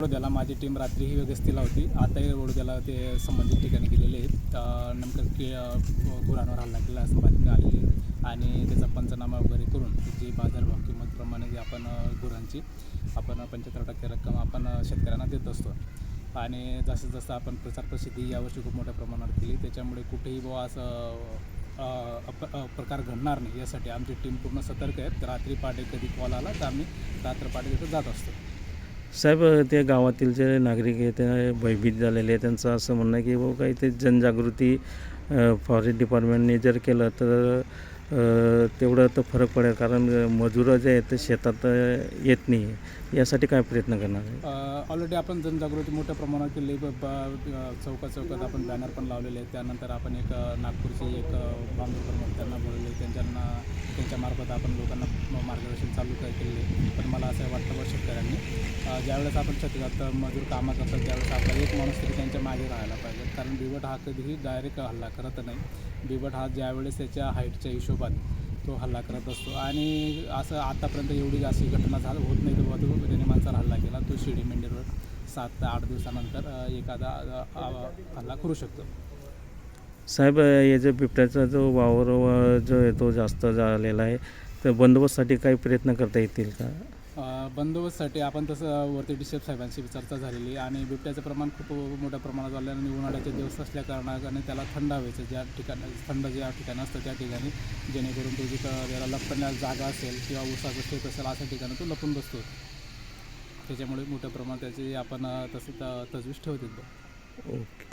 वडोद्याला माझी टीम रात्रीही व्यवस्थेला होती आताही वडोद्याला ते संबंधित ठिकाणी गेलेले आहेत. नेमकं के गुरांवर हल्ला केला असं बातमी आलेली आहे आणि त्याचा पंचनामा वगैरे करून जी बाजारभाव किंमतप्रमाणे जे आपण गुरांची आपण पंच्याहत्तर टक्के रक्कम आपण शेतकऱ्यांना देत असतो. आणि जसं जसं आपण प्रचार प्रसिद्धी यावर्षी खूप मोठ्या प्रमाणात केली त्याच्यामुळे कुठेही बुवा असं अप- प्रकार घडणार नाही. यासाठी आमची टीम पूर्ण सतर्क आहे. रात्री पहाटे कधी कॉल आला तर आम्ही रात्र पहाटे तिथं जात असतो. साहेब त्या गावातील जे नागरिक आहे ते भयभीत झालेले आहे त्यांचं असं म्हणणं आहे की बाबा काही ते जनजागृती फॉरेस्ट डिपार्टमेंटने जर केलं तर तेवढं तर फरक पडेल. कारण मजुरं जे आहेत ते शेतात येत नाही. यासाठी काय प्रयत्न करणार आहे? ऑलरेडी आपण जनजागृती मोठ्या प्रमाणात केली. ब- चौकात चौकात आपण बॅनर पण लावलेले आहेत. त्यानंतर आपण एक नागपूरचे एक बांधवकर म्हणून त्यांना बोलले त्यांच्यांना त्यांच्यामार्फत आपण लोकांना मार्गदर्शन चालू काय केले पण मला असं वाटतं ज्यावेळेस आपण शेतात मजूर कामं करतात त्यावेळेस आपला एक माणूस तरी त्यांच्या मागे राहायला पाहिजे. कारण बिबट हा कधीही डायरेक्ट हल्ला करत नाही. बिबट हा ज्यावेळेस त्याच्या हाईटच्या हिशोबात तो हल्ला करत असतो. आणि असं आतापर्यंत एवढी अशी घटना झाली होत नाही तर बुवा तो त्याने माणसाला हल्ला केला. तो शिडी मेंढीवर सात ते आठ दिवसानंतर एखादा हल्ला करू शकतो. साहेब हे बिबट्याचा जो वावर जो आहे तो जास्त झालेला आहे तर बंदोबस्तसाठी काही प्रयत्न करता येतील का? बंदोबस्तसाठी आपण तसं वरती डी साहेबांशी चर्चा झालेली आणि बिबट्याचं प्रमाण खूप मोठ्या प्रमाणात वाढलं आणि उन्हाळ्याचे दिवस असल्या कारणाने त्याला थंड हवेचं ज्या ठिकाणी थंड ज्या ठिकाणी असतं त्या ठिकाणी जेणेकरून तो जिथं त्याला लपण्यास जागा असेल किंवा ऊसाचं शेत असेल अशा ठिकाणी तो लपून बसतो. त्याच्यामुळे मोठ्या प्रमाणात त्याची आपण तसं त- तजवीज ठेवतो ओके.